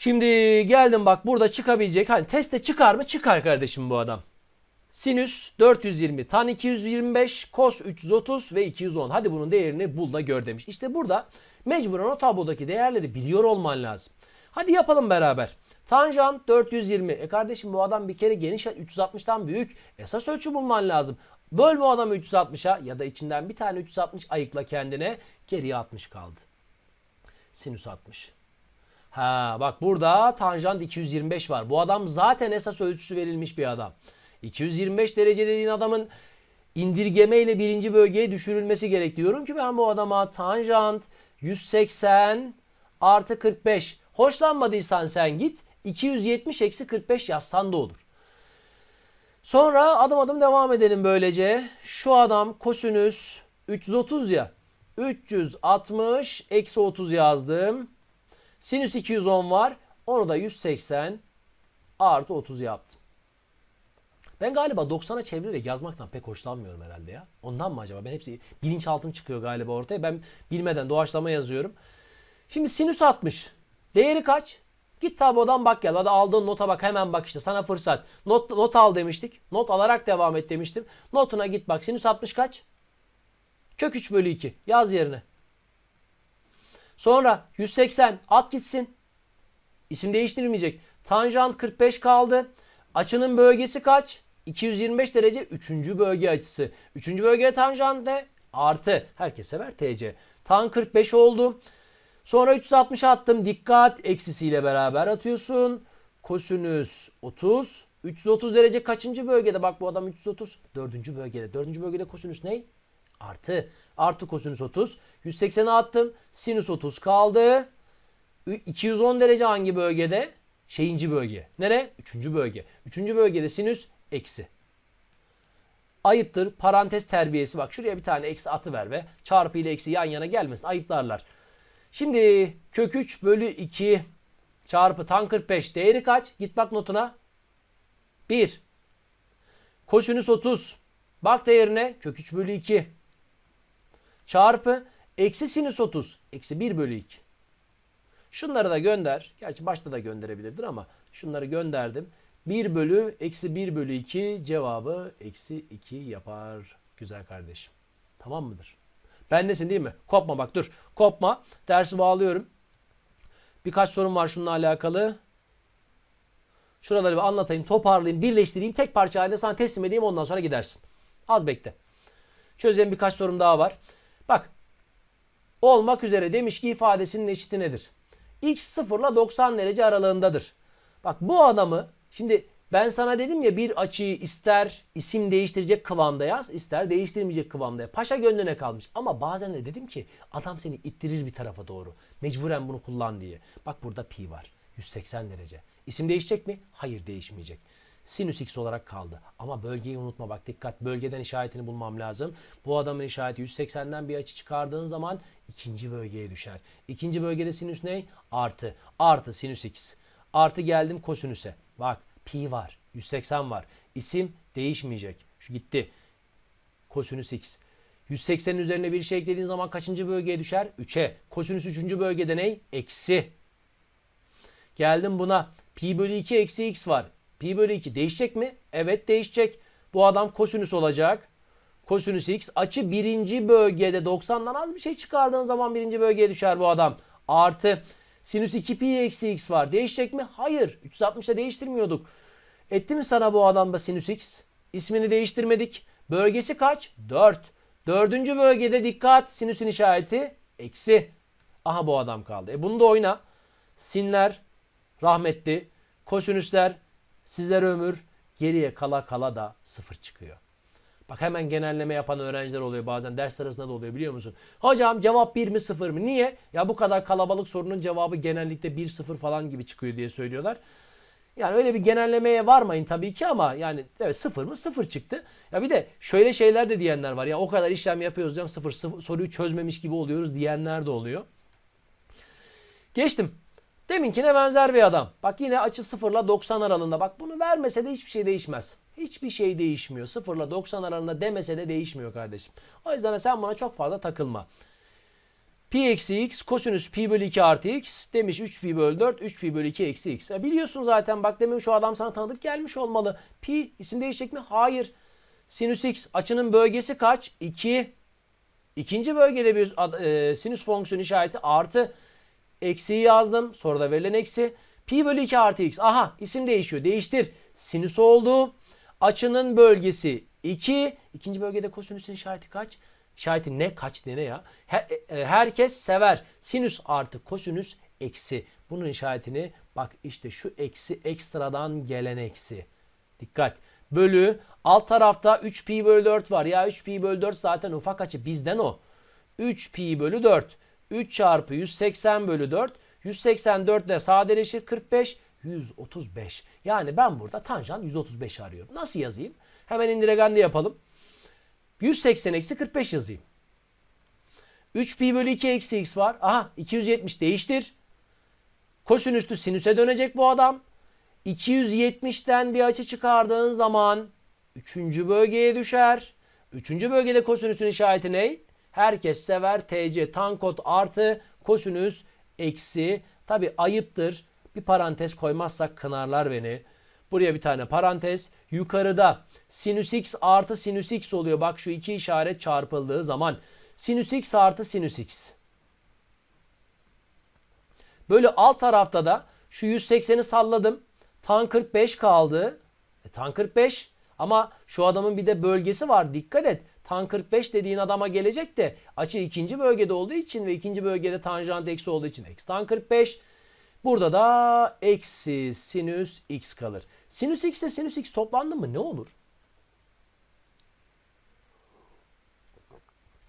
Şimdi geldim bak burada çıkabilecek. Hani testte çıkar mı? Çıkar kardeşim bu adam. Sinüs 420, tan 225, kos 330 ve 210. Hadi bunun değerini bul da gör demiş. İşte burada mecburen o tablodaki değerleri biliyor olman lazım. Hadi yapalım beraber. Tanjant 420. E kardeşim bu adam bir kere geniş 360'tan büyük. Esas ölçü bulman lazım. Böl bu adamı 360'a ya da içinden bir tane 360 ayıkla kendine. Geriye 60 kaldı. Sinüs 60. Ha bak burada tanjant 225 var. Bu adam zaten esas ölçüsü verilmiş bir adam. 225 derece dediğin adamın indirgeme ile birinci bölgeye düşürülmesi gerek diyorum ki ben bu adama tanjant 180 artı 45. Hoşlanmadıysan sen git 270 eksi 45 yazsan da olur. Sonra adım adım devam edelim böylece. Şu adam kosinüs 330 ya. 360 eksi 30 yazdım. Sinüs 210 var. Onu da 180 artı 30 yaptım. Ben galiba 90'a çevirerek yazmaktan pek hoşlanmıyorum herhalde ya. Ondan mı acaba? Ben hepsi bilinçaltım çıkıyor galiba ortaya. Ben bilmeden doğaçlama yazıyorum. Şimdi sinüs 60. Değeri kaç? Git tablodan bak gel. Hadi aldığın nota bak hemen bak işte sana fırsat. Not, not al demiştik. Not alarak devam et demiştim. Notuna git bak. Sinüs 60 kaç? Kök 3 bölü 2. Yaz yerine. Sonra 180 at gitsin. İsim değiştirilmeyecek. Tanjant 45 kaldı. Açının bölgesi kaç? 225 derece 3. bölge açısı. 3. bölge tanjant ne? Artı. Herkes sever TC. Tan 45 oldu. Sonra 360 attım. Dikkat eksisiyle beraber atıyorsun. Kosinüs 30. 330 derece kaçıncı bölgede? Bak bu adam 330. Dördüncü bölgede. Dördüncü bölgede kosinüs ne? Artı. Artı kosinüs 30. 180'e attım. Sinüs 30 kaldı. 210 derece hangi bölgede? Şeyinci bölge. Nere? Üçüncü bölge. Üçüncü bölgede sinüs eksi. Ayıptır. Parantez terbiyesi. Bak şuraya bir tane eksi atı ver ve çarpı ile eksi yan yana gelmesin. Ayıplarlar. Şimdi kök 3 bölü 2 çarpı tan 45 değeri kaç? Git bak notuna. 1. Kosinüs 30. Bak değerine kök 3 bölü 2 çarpı eksi sinüs 30 eksi 1 bölü 2. Şunları da gönder. Gerçi başta da gönderebilirdin ama şunları gönderdim. 1 bölü eksi 1 bölü 2 cevabı eksi 2 yapar. Güzel kardeşim. Tamam mıdır? Bendesin değil mi? Kopma bak dur. Kopma. Dersi bağlıyorum. Birkaç sorum var şununla alakalı. Şuraları bir anlatayım, toparlayayım, birleştireyim. Tek parça halinde sana teslim edeyim ondan sonra gidersin. Az bekle. Çözeceğim birkaç sorum daha var. Bak. Olmak üzere demiş ki ifadesinin eşiti nedir? X 0 ile 90 derece aralığındadır. Bak bu adamı şimdi ben sana dedim ya bir açıyı ister isim değiştirecek kıvamda yaz, ister değiştirmeyecek kıvamda yaz. Paşa gönlüne kalmış. Ama bazen de dedim ki adam seni ittirir bir tarafa doğru. Mecburen bunu kullan diye. Bak burada pi var. 180 derece. İsim değişecek mi? Hayır değişmeyecek. Sinüs x olarak kaldı. Ama bölgeyi unutma bak dikkat. Bölgeden işaretini bulmam lazım. Bu adamın işareti 180'den bir açı çıkardığın zaman ikinci bölgeye düşer. İkinci bölgede sinüs ne? Artı. Artı sinüs x. Artı geldim kosinüse. Bak pi var. 180 var. İsim değişmeyecek. Şu gitti. Kosinüs x. 180'in üzerine bir şey eklediğin zaman kaçıncı bölgeye düşer? 3'e. Kosinüs 3. bölgede ne? Eksi. Geldim buna. Pi bölü 2 eksi x var. Pi bölü 2 değişecek mi? Evet değişecek. Bu adam kosinüs olacak. Kosinüs x. Açı birinci bölgede 90'dan az bir şey çıkardığın zaman birinci bölgeye düşer bu adam. Artı sinüs 2 pi eksi x var. Değişecek mi? Hayır. 360'da değiştirmiyorduk. Etti mi sana bu adam da sinüs x? İsmini değiştirmedik. Bölgesi kaç? 4. Dördüncü bölgede dikkat. Sinüsün işareti eksi. Aha bu adam kaldı. E bunu da oyna. Sinler rahmetli. Kosinüsler sizlere ömür. Geriye kala kala da sıfır çıkıyor. Bak hemen genelleme yapan öğrenciler oluyor bazen. Ders arasında da oluyor biliyor musun? Hocam cevap 1 mi 0 mı? Niye? Ya bu kadar kalabalık sorunun cevabı genellikle 1-0 falan gibi çıkıyor diye söylüyorlar. Yani öyle bir genellemeye varmayın tabii ki ama yani evet 0 mı 0 çıktı. Ya bir de şöyle şeyler de diyenler var. Ya o kadar işlem yapıyoruz hocam 0, 0 soruyu çözmemiş gibi oluyoruz diyenler de oluyor. Geçtim. Deminkine benzer bir adam. Bak yine açı 0 ile 90 aralığında. Bak bunu vermese de hiçbir şey değişmez. Hiçbir şey değişmiyor. 0 ile 90 aralığında demese de değişmiyor kardeşim. O yüzden de sen buna çok fazla takılma. Pi eksi x kosinüs pi bölü 2 artı x demiş 3 pi bölü 4 3 pi bölü 2 eksi x. E biliyorsun zaten bak demin şu adam sana tanıdık gelmiş olmalı. Pi isim değişecek mi? Hayır. Sinüs x açının bölgesi kaç? 2. İkinci bölgede bir e, sinüs fonksiyon işareti artı. Eksiyi yazdım. Soruda verilen eksi. Pi bölü 2 artı x. Aha isim değişiyor. Değiştir. Sinüs oldu. Açının bölgesi 2. İkinci bölgede kosinüsün işareti kaç? İşareti ne? Kaç ne ya? Her- e, herkes sever. Sinüs artı kosinüs eksi. Bunun işaretini bak işte şu eksi ekstradan gelen eksi. Dikkat. Bölü alt tarafta 3 pi bölü 4 var. Ya 3 pi bölü 4 zaten ufak açı bizden o. 3 pi bölü 4. 3 çarpı 180 bölü 4. 184 ile sadeleşir 45. 135. Yani ben burada tanjant 135 arıyorum. Nasıl yazayım? Hemen indiregenli yapalım. 180 eksi 45 yazayım. 3 pi bölü 2 eksi x var. Aha 270 değiştir. Kosinüstü sinüse dönecek bu adam. 270'ten bir açı çıkardığın zaman 3. bölgeye düşer. 3. bölgede kosinüsün işareti ne? Herkes sever TC tankot artı kosinüs eksi. Tabi ayıptır. Bir parantez koymazsak kınarlar beni. Buraya bir tane parantez. Yukarıda sinüs x artı sinüs x oluyor. Bak şu iki işaret çarpıldığı zaman. Sinüs x artı sinüs x. Böyle alt tarafta da şu 180'i salladım. Tan 45 kaldı. E, tan 45 ama şu adamın bir de bölgesi var. Dikkat et. Tan 45 dediğin adama gelecek de açı ikinci bölgede olduğu için ve ikinci bölgede tanjant eksi olduğu için eksi tan 45. Burada da eksi sinüs x kalır. Sinüs x ile sinüs x toplandı mı ne olur?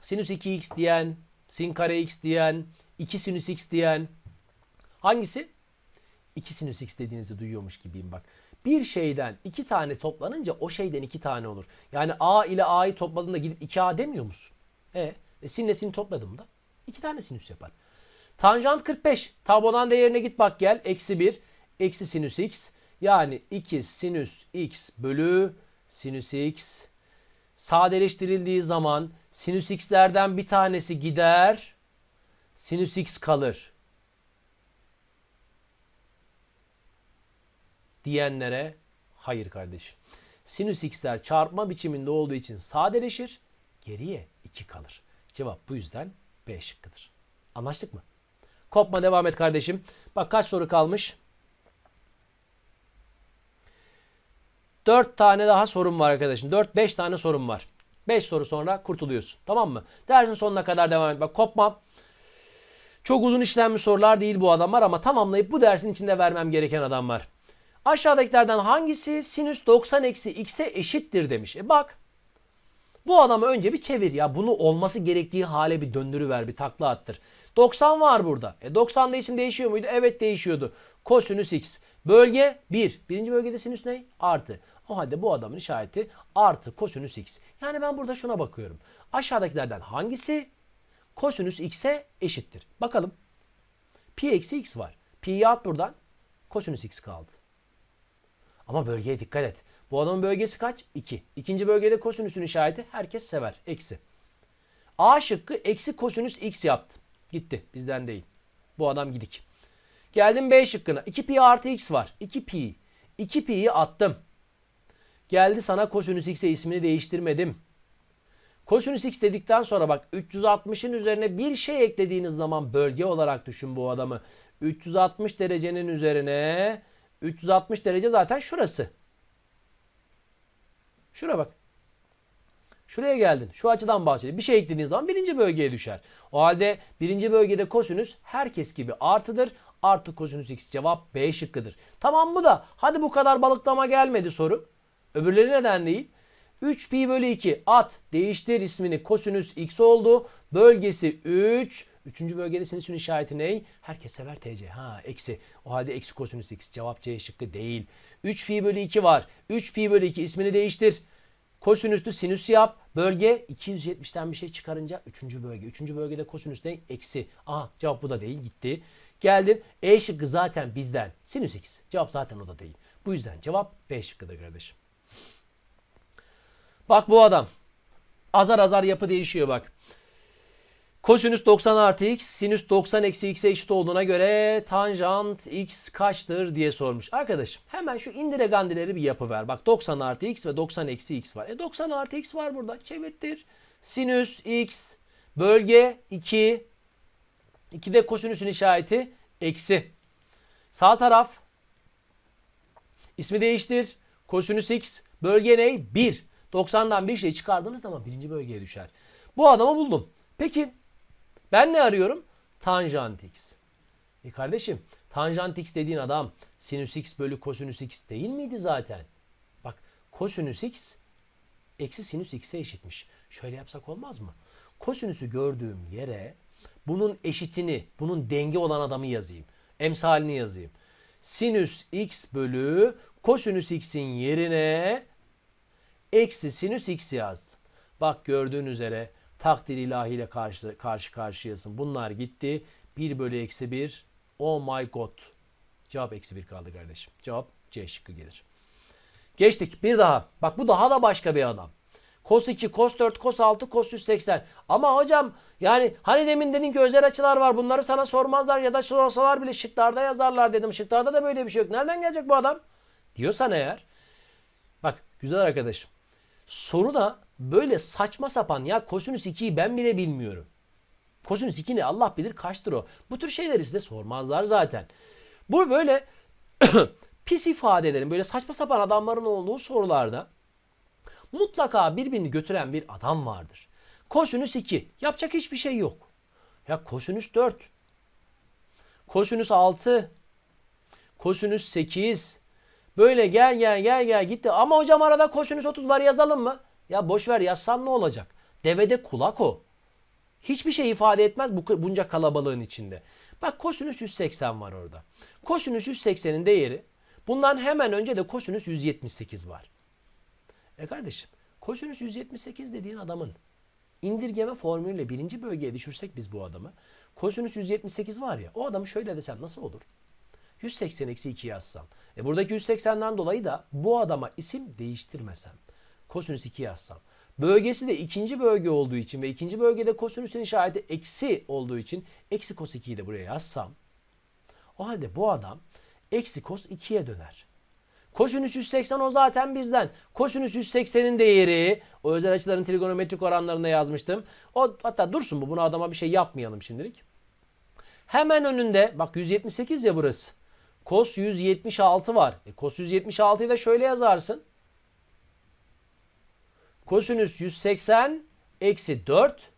Sinüs 2x diyen, sin kare x diyen, 2 sinüs x diyen hangisi? 2 sinüs x dediğinizi duyuyormuş gibiyim bak. Bir şeyden iki tane toplanınca o şeyden iki tane olur. Yani a ile a'yı topladığında gidip 2a demiyor musun? E, e sinle sin topladığımda iki tane sinüs yapar. Tanjant 45. Tablodan değerine git bak gel. Eksi 1. Eksi sinüs x. Yani 2 sinüs x bölü sinüs x. Sadeleştirildiği zaman sinüs x'lerden bir tanesi gider. Sinüs x kalır. Diyenlere hayır kardeşim. Sinüs x'ler çarpma biçiminde olduğu için sadeleşir. Geriye 2 kalır. Cevap bu yüzden B şıkkıdır. Anlaştık mı? Kopma devam et kardeşim. Bak kaç soru kalmış? 4 tane daha sorum var arkadaşım. 4-5 tane sorum var. 5 soru sonra kurtuluyorsun. Tamam mı? Dersin sonuna kadar devam et. Bak kopma. Çok uzun işlenmiş sorular değil bu adamlar ama tamamlayıp bu dersin içinde vermem gereken adam var. Aşağıdakilerden hangisi sinüs 90 eksi x'e eşittir demiş. E bak. Bu adamı önce bir çevir ya. Bunu olması gerektiği hale bir döndürüver, bir takla attır. 90 var burada. E 90'da isim değişiyor muydu? Evet değişiyordu. Kosinüs x. Bölge 1. Birinci bölgede sinüs ne? Artı. O halde bu adamın işareti artı kosinüs x. Yani ben burada şuna bakıyorum. Aşağıdakilerden hangisi kosinüs x'e eşittir? Bakalım. Pi eksi x var. Pi'yi at buradan. Kosinüs x kaldı. Ama bölgeye dikkat et. Bu adamın bölgesi kaç? 2. İkinci bölgede kosinüsün işareti herkes sever. Eksi. A şıkkı eksi kosinüs x yaptı. Gitti. Bizden değil. Bu adam gidik. Geldim B şıkkına. 2 pi artı x var. 2 pi. 2 pi'yi attım. Geldi sana kosinüs x'e ismini değiştirmedim. Kosinüs x dedikten sonra bak 360'ın üzerine bir şey eklediğiniz zaman bölge olarak düşün bu adamı. 360 derecenin üzerine 360 derece zaten şurası. Şura bak. Şuraya geldin. Şu açıdan bahsediyor. Bir şey eklediğin zaman birinci bölgeye düşer. O halde birinci bölgede kosinüs herkes gibi artıdır. Artı kosinüs x cevap B şıkkıdır. Tamam bu da. Hadi bu kadar balıklama gelmedi soru. Öbürleri neden değil? 3 pi bölü 2 at değiştir ismini kosinüs x oldu. Bölgesi 3. Üçüncü bölgede sinüsün işareti ne? Herkes sever TC. Ha eksi. O halde eksi kosinüs x. Cevap C şıkkı değil. 3 pi bölü 2 var. 3 pi bölü 2 ismini değiştir. Kosinüslü sinüs yap. Bölge 270'ten bir şey çıkarınca 3. bölge. 3. bölgede kosinüs ne? Eksi. Aha cevap bu da değil. Gitti. Geldim. E şıkkı zaten bizden. Sinüs x. Cevap zaten o da değil. Bu yüzden cevap B şıkkıdır kardeşim. Bak bu adam. Azar azar yapı değişiyor bak. Kosinüs 90 artı x, sinüs 90 eksi x'e eşit olduğuna göre tanjant x kaçtır diye sormuş. Arkadaşım hemen şu indiregandileri bir yapıver. Bak 90 artı x ve 90 eksi x var. E 90 artı x var burada. Çevirtir. Sinüs x bölge 2. 2'de kosinüsün işareti eksi. Sağ taraf ismi değiştir. Kosinüs x bölge ne? 1. 90'dan bir şey çıkardığınız zaman birinci bölgeye düşer. Bu adamı buldum. Peki ben ne arıyorum? Tanjant x. E kardeşim tanjant x dediğin adam sinüs x bölü kosinüs x değil miydi zaten? Bak kosinüs x eksi sinüs x'e eşitmiş. Şöyle yapsak olmaz mı? Kosinüsü gördüğüm yere bunun eşitini, bunun denge olan adamı yazayım. Emsalini yazayım. Sinüs x bölü kosinüs x'in yerine eksi sinüs x yazdım. Bak gördüğün üzere takdir ilahiyle karşı, karşı karşıyasın. Bunlar gitti. 1 bölü eksi 1. Oh my god. Cevap eksi 1 kaldı kardeşim. Cevap C şıkkı gelir. Geçtik. Bir daha. Bak bu daha da başka bir adam. Cos 2, cos 4, cos 6, cos 180. Ama hocam yani hani demin dedin ki özel açılar var. Bunları sana sormazlar ya da sorsalar bile şıklarda yazarlar dedim. Şıklarda da böyle bir şey yok. Nereden gelecek bu adam? Diyorsan eğer. Bak güzel arkadaşım. Soru da böyle saçma sapan ya kosinüs 2'yi ben bile bilmiyorum. Kosinüs 2 ne Allah bilir kaçtır o. Bu tür şeyleri size sormazlar zaten. Bu böyle pis ifadelerin böyle saçma sapan adamların olduğu sorularda mutlaka birbirini götüren bir adam vardır. Kosinüs 2 yapacak hiçbir şey yok. Ya kosinüs 4 kosinüs 6 kosinüs 8 böyle gel gel gel gel gitti. Ama hocam arada kosinüs 30 var yazalım mı? Ya boş ver yazsan ne olacak? Devede kulak o. Hiçbir şey ifade etmez bu bunca kalabalığın içinde. Bak kosinüs 180 var orada. Kosinüs 180'in değeri bundan hemen önce de kosinüs 178 var. E kardeşim kosinüs 178 dediğin adamın indirgeme formülüyle birinci bölgeye düşürsek biz bu adamı. Kosinüs 178 var ya o adamı şöyle desem nasıl olur? 180 eksi 2 yazsam. E buradaki 180'den dolayı da bu adama isim değiştirmesem. Kosinüs 2 yazsam. Bölgesi de ikinci bölge olduğu için ve ikinci bölgede kosinüsün işareti eksi olduğu için eksi kos 2'yi de buraya yazsam. O halde bu adam eksi kos 2'ye döner. Kosinüs 180 o zaten bizden. Kosinüs 180'in değeri o özel açıların trigonometrik oranlarında yazmıştım. O hatta dursun bu. Buna adama bir şey yapmayalım şimdilik. Hemen önünde bak 178 ya burası. Kos 176 var. E, kos 176'yı da şöyle yazarsın. Kosinüs 180 eksi 4.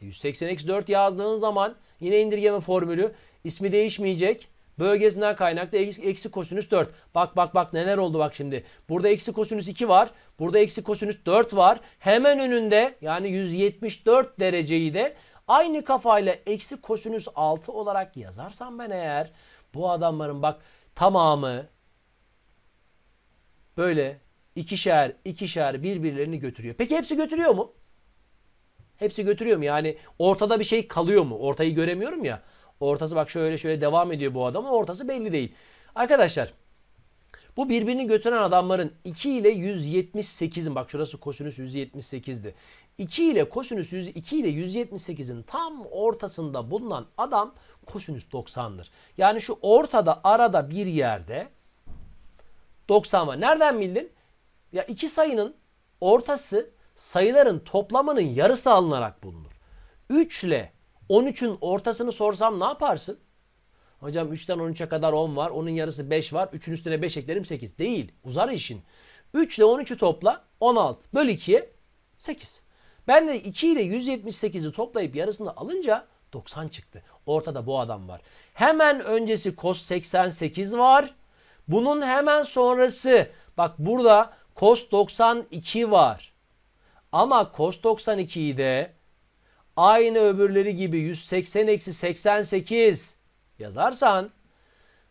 180 eksi 4 yazdığın zaman yine indirgeme formülü ismi değişmeyecek. Bölgesinden kaynaklı eksi kosinüs 4. Bak bak bak neler oldu bak şimdi. Burada eksi kosinüs 2 var. Burada eksi kosinüs 4 var. Hemen önünde yani 174 dereceyi de aynı kafayla eksi kosinüs 6 olarak yazarsam ben eğer bu adamların bak tamamı böyle ikişer ikişer birbirlerini götürüyor. Peki hepsi götürüyor mu? Hepsi götürüyor mu? Yani ortada bir şey kalıyor mu? Ortayı göremiyorum ya. Ortası bak şöyle şöyle devam ediyor bu adamın. Ortası belli değil. Arkadaşlar bu birbirini götüren adamların 2 ile 178'in bak şurası kosinüs 178'di. 2 ile kosinüs 100, 2 ile 178'in tam ortasında bulunan adam kosinüs 90'dır. Yani şu ortada arada bir yerde 90 var. Nereden bildin? Ya iki sayının ortası sayıların toplamının yarısı alınarak bulunur. 3 ile 13'ün ortasını sorsam ne yaparsın? Hocam 3'ten 13'e kadar 10 var. Onun yarısı 5 var. 3'ün üstüne 5 eklerim 8. Değil. Uzar işin. 3 ile 13'ü topla 16. Böl 2'ye 8. Ben de 2 ile 178'i toplayıp yarısını alınca 90 çıktı. Ortada bu adam var. Hemen öncesi cos 88 var. Bunun hemen sonrası bak burada cos 92 var. Ama cos 92'yi de aynı öbürleri gibi 180 eksi 88 yazarsan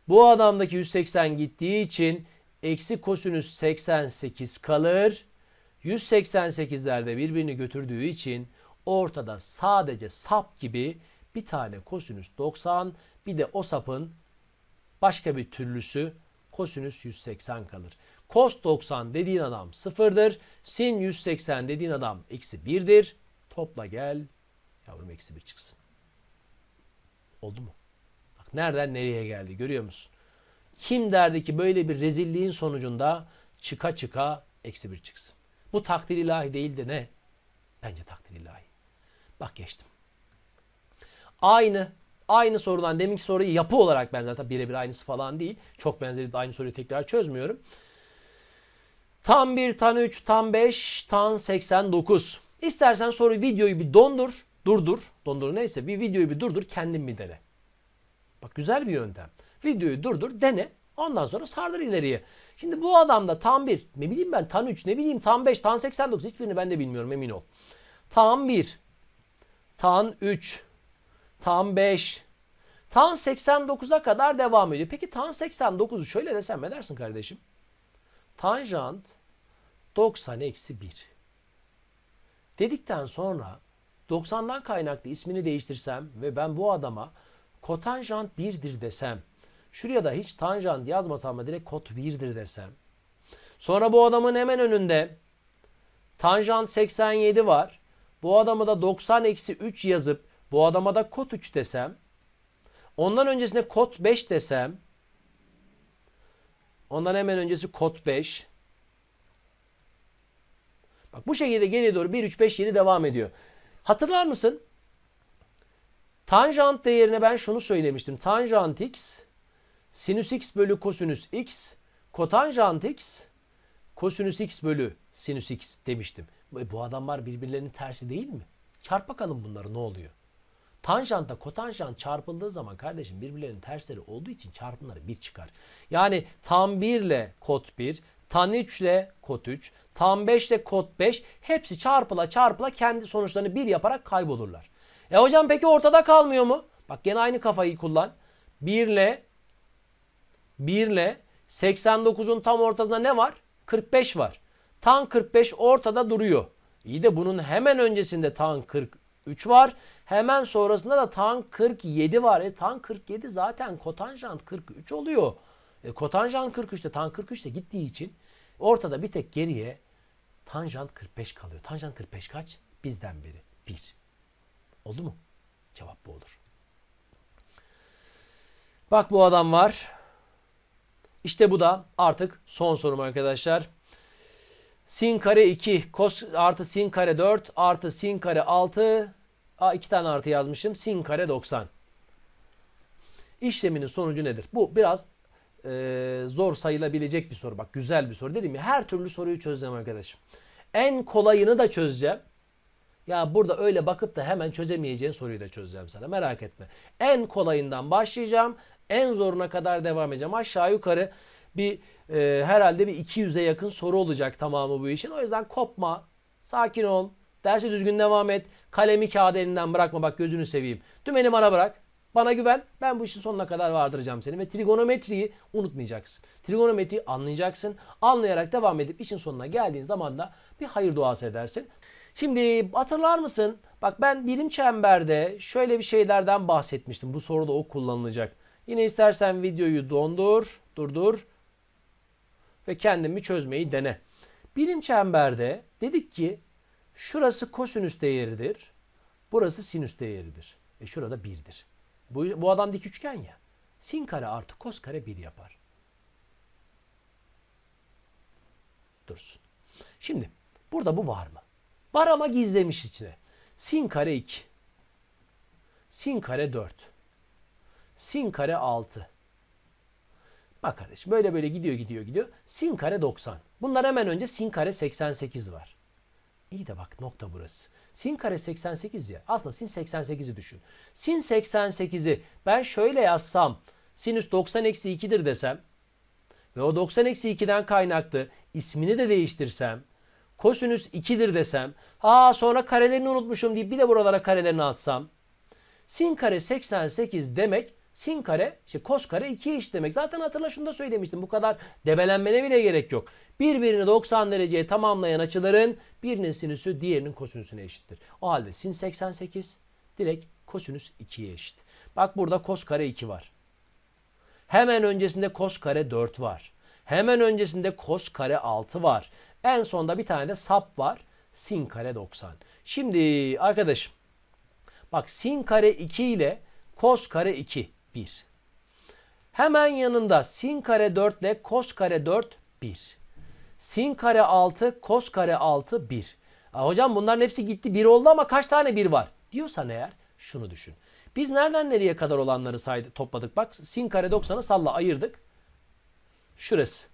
bu adamdaki 180 gittiği için eksi kosinüs 88 kalır. 188'ler de birbirini götürdüğü için ortada sadece sap gibi bir tane kosinüs 90 bir de o sapın başka bir türlüsü kosinüs 180 kalır. Kos 90 dediğin adam sıfırdır. Sin 180 dediğin adam eksi 1'dir. Topla gel Yavrum eksi 1 çıksın. Oldu mu? Bak nereden nereye geldi görüyor musun? Kim derdi ki böyle bir rezilliğin sonucunda çıka çıka eksi 1 çıksın. Bu takdir ilahi değil de ne? Bence takdir ilahi. Bak geçtim. Aynı aynı sorudan deminki soruyu yapı olarak ben zaten birebir aynısı falan değil. Çok benzeri aynı soruyu tekrar çözmüyorum. Tam 1, tan 3, tan 5, tan 89. İstersen soru videoyu bir dondur, durdur. Dondur neyse bir videoyu bir durdur kendin bir dene. Bak güzel bir yöntem. Videoyu durdur, dene. Ondan sonra sardır ileriye. Şimdi bu adamda tam 1, ne bileyim ben tan 3, ne bileyim tan 5, tan 89 hiçbirini ben de bilmiyorum emin ol. Tan 1, tan 3, tan 5, tan 89'a kadar devam ediyor. Peki tan 89'u şöyle desem ne dersin kardeşim? Tanjant 90 eksi 1. Dedikten sonra 90'dan kaynaklı ismini değiştirsem ve ben bu adama kotanjant 1'dir desem. Şuraya da hiç tanjant yazmasam da direkt kot 1'dir desem. Sonra bu adamın hemen önünde tanjant 87 var. Bu adamı da 90 eksi 3 yazıp bu adama da kot 3 desem. Ondan öncesinde kot 5 desem. Ondan hemen öncesi kot 5. Bak bu şekilde geriye doğru 1, 3, 5, 7 devam ediyor. Hatırlar mısın? Tanjant değerine ben şunu söylemiştim. Tanjant x sinüs x bölü kosinüs x kotanjant x kosinüs x bölü sinüs x demiştim. Bu adamlar birbirlerinin tersi değil mi? Çarp bakalım bunları ne oluyor? Tanjantla kotanjant çarpıldığı zaman kardeşim birbirlerinin tersleri olduğu için çarpımları 1 çıkar. Yani tan 1 ile kot 1, tan 3 ile kot 3, tan 5 ile kot 5 hepsi çarpıla çarpıla kendi sonuçlarını 1 yaparak kaybolurlar. E hocam peki ortada kalmıyor mu? Bak gene aynı kafayı kullan. 1 ile 1 ile 89'un tam ortasında ne var? 45 var. Tan 45 ortada duruyor. İyi de bunun hemen öncesinde tan 43 var. Hemen sonrasında da tan 47 var. E tan 47 zaten kotanjant 43 oluyor. E, kotanjant 43'te tan 43'te gittiği için ortada bir tek geriye tanjant 45 kalıyor. Tanjant 45 kaç? Bizden biri. 1. Oldu mu? Cevap bu olur. Bak bu adam var. İşte bu da artık son sorum arkadaşlar. Sin kare 2 kos artı sin kare 4 artı sin kare 6 Aa, iki tane artı yazmışım. Sin kare 90. İşleminin sonucu nedir? Bu biraz e, zor sayılabilecek bir soru. Bak güzel bir soru. Dedim ya her türlü soruyu çözeceğim arkadaşım. En kolayını da çözeceğim. Ya burada öyle bakıp da hemen çözemeyeceğin soruyu da çözeceğim sana. Merak etme. En kolayından başlayacağım. En zoruna kadar devam edeceğim. Aşağı yukarı bir e, herhalde bir 200'e yakın soru olacak tamamı bu işin. O yüzden kopma. Sakin ol. Derse düzgün devam et. Kalemi kağıdı elinden bırakma bak gözünü seveyim. Dümeni bana bırak. Bana güven. Ben bu işin sonuna kadar vardıracağım seni. Ve trigonometriyi unutmayacaksın. Trigonometriyi anlayacaksın. Anlayarak devam edip işin sonuna geldiğin zaman da bir hayır duası edersin. Şimdi hatırlar mısın? Bak ben birim çemberde şöyle bir şeylerden bahsetmiştim. Bu soruda o kullanılacak. Yine istersen videoyu dondur, durdur ve kendimi çözmeyi dene. Birim çemberde dedik ki şurası kosinüs değeridir. Burası sinüs değeridir. E şurada 1'dir. Bu, bu adam dik üçgen ya. Sin kare artı kos kare 1 yapar. Dursun. Şimdi burada bu var mı? Var ama gizlemiş içine. Sin kare 2. Sin kare 4. Sin kare 6. Bak kardeşim böyle böyle gidiyor gidiyor gidiyor. Sin kare 90. Bunlar hemen önce sin kare 88 var. İyi de bak nokta burası. Sin kare 88 ya. Aslında sin 88'i düşün. Sin 88'i ben şöyle yazsam sinüs 90 eksi 2'dir desem ve o 90 eksi 2'den kaynaklı ismini de değiştirsem kosinüs 2'dir desem ha sonra karelerini unutmuşum deyip bir de buralara karelerini atsam sin kare 88 demek sin kare işte kos kare 2'ye eşit demek. Zaten hatırla şunu da söylemiştim. Bu kadar debelenmene bile gerek yok. Birbirini 90 dereceye tamamlayan açıların birinin sinüsü diğerinin kosinüsüne eşittir. O halde sin 88 direkt kosinüs 2'ye eşit. Bak burada kos kare 2 var. Hemen öncesinde kos kare 4 var. Hemen öncesinde kos kare 6 var. En sonda bir tane de sap var. Sin kare 90. Şimdi arkadaşım Bak sin kare 2 ile kos kare 2 1. Hemen yanında sin kare 4 ile kos kare 4 1. Sin kare 6, kos kare 6 1. Aa, hocam bunların hepsi gitti 1 oldu ama kaç tane 1 var? Diyorsan eğer şunu düşün. Biz nereden nereye kadar olanları saydık, topladık. Bak sin kare 90'ı salla ayırdık. Şurası.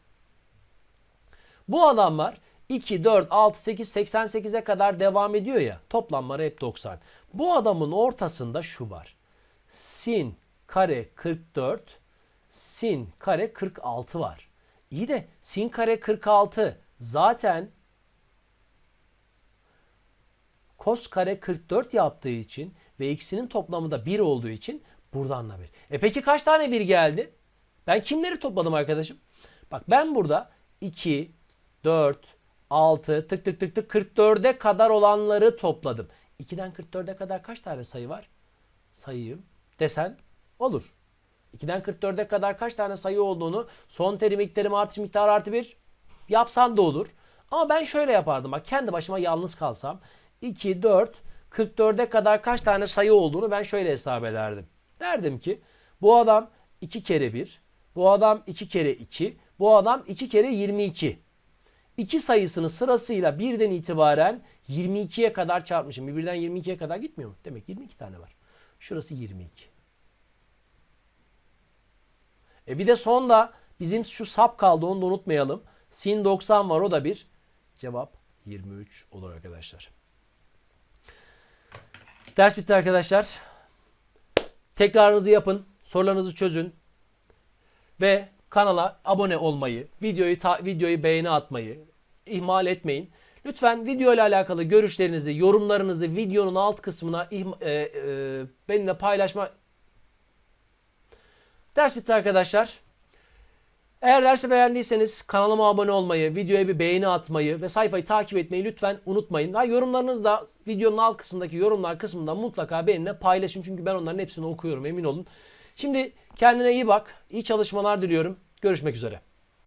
Bu adamlar 2, 4, 6, 8, 88'e kadar devam ediyor ya. Toplamları hep 90. Bu adamın ortasında şu var. Sin kare 44, sin kare 46 var. İyi de sin kare 46 zaten kos kare 44 yaptığı için ve x'inin toplamı da 1 olduğu için buradan da 1. E peki kaç tane 1 geldi? Ben kimleri topladım arkadaşım? Bak ben burada 2, 4, 6, tık tık tık tık 44'e kadar olanları topladım. 2'den 44'e kadar kaç tane sayı var? Sayayım desen olur. 2'den 44'e kadar kaç tane sayı olduğunu son terim, ilk terim, artış miktarı artı 1 yapsan da olur. Ama ben şöyle yapardım. Bak kendi başıma yalnız kalsam 2, 4, 44'e kadar kaç tane sayı olduğunu ben şöyle hesap ederdim. Derdim ki bu adam 2 kere 1, bu adam 2 kere 2, bu adam 2 kere 22. İki sayısını sırasıyla birden itibaren 22'ye kadar çarpmışım. Birden 22'ye kadar gitmiyor mu? Demek 22 tane var. Şurası 22. E bir de sonda bizim şu sap kaldı onu da unutmayalım. Sin 90 var o da bir. Cevap 23 olur arkadaşlar. Ders bitti arkadaşlar. Tekrarınızı yapın. Sorularınızı çözün. Ve kanala abone olmayı, videoyu videoyu beğeni atmayı ihmal etmeyin. Lütfen video ile alakalı görüşlerinizi, yorumlarınızı videonun alt kısmına e, e, benimle paylaşma. Ders bitti arkadaşlar. Eğer dersi beğendiyseniz kanalıma abone olmayı, videoya bir beğeni atmayı ve sayfayı takip etmeyi lütfen unutmayın. Ha, yorumlarınızı da videonun alt kısmındaki yorumlar kısmında mutlaka benimle paylaşın. Çünkü ben onların hepsini okuyorum emin olun. Şimdi kendine iyi bak. İyi çalışmalar diliyorum. Görüşmek üzere.